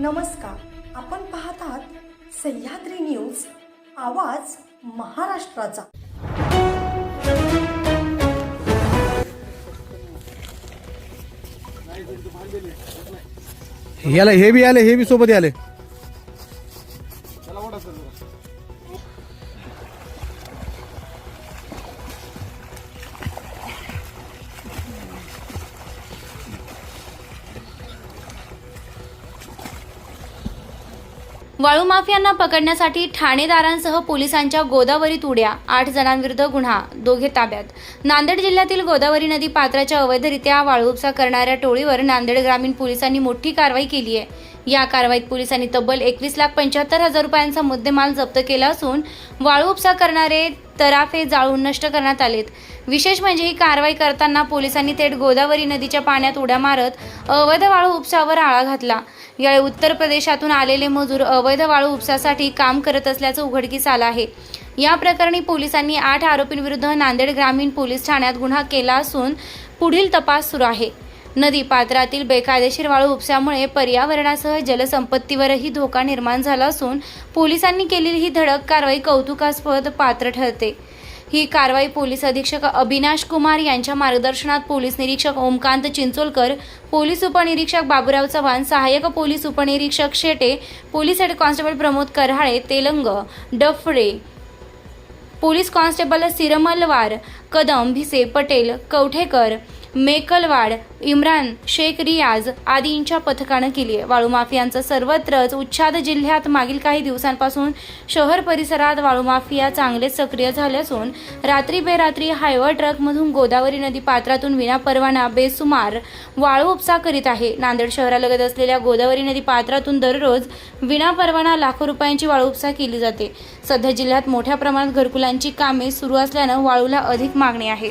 नमस्कार. आपण पाहतात सह्याद्री न्यूज आवाज महाराष्ट्राचा. याला हे बी आले हे बी सोबत आले वाळू माफियांना पकडण्यासाठी ठाणेदारांसह पोलिसांच्या गोदावरीत उड्या आठ जणांविरुद्ध गुन्हा दोघे ताब्यात. नांदेड जिल्ह्यातील गोदावरी नदी पात्राच्या अवैधरित्या वाळू उपसा करणाऱ्या टोळीवर नांदेड ग्रामीण पोलिसांनी मोठी कारवाई केली आहे. या कारवाईत पोलिसांनी तब्बल एकवीस लाख पंच्याहत्तर हजार रुपयांचा मुद्देमाल जप्त केला असून वाळू उपसा करणारे तराफे जाळून नष्ट करण्यात आलेत. विशेष म्हणजे ही कारवाई करताना पोलिसांनी थेट गोदावरी नदीच्या पाण्यात उड्या मारत अवैध वाळू उपसावर आळा घातला. यावेळी उत्तर प्रदेशातून आलेले मजूर अवैध वाळू उपसासाठी काम करत असल्याचं उघडकीस आलं आहे. या प्रकरणी पोलिसांनी आठ आरोपींविरुद्ध नांदेड ग्रामीण पोलीस ठाण्यात गुन्हा केला असून पुढील तपास सुरू आहे. नदी पात्रातील बेकायदेशीर वाळू उपसामुळे पर्यावरणासह जलसंपत्तीवरही धोका निर्माण झाला असून पोलिसांनी केलेली ही धडक कारवाई कौतुकास्पद पात्र ठरते. ही कारवाई पोलीस अधीक्षक अविनाश कुमार यांच्या मार्गदर्शनात पोलीस निरीक्षक ओमकांत चिंचोलकर पोलीस उपनिरीक्षक बाबुराव चव्हाण सहाय्यक पोलीस उपनिरीक्षक Shete police head constable Pramod Karhale Telang Daphade police constable Siramalwar Kadam Bhise Patel Kavathekar Mekalwad Imran Shaikh Riyaz आदींच्या पथकानं केली आहे. वाळू माफियांचं सर्वत्रच उच्छाद जिल्ह्यात मागील काही दिवसांपासून शहर परिसरात वाळू माफिया चांगलेच सक्रिय झाले असून रात्री बेरात्री हायवा ट्रकमधून गोदावरी नदी पात्रातून विनापरवाना बेसुमार वाळू उपसा करीत आहे. नांदेड शहरालगत असलेल्या गोदावरी नदी पात्रातून दररोज विनापरवाना लाखो रुपयांची वाळू उपसा केली जाते. सध्या जिल्ह्यात मोठ्या प्रमाणात घरकुलांची कामे सुरू असल्यानं वाळूला अधिक मागणी आहे.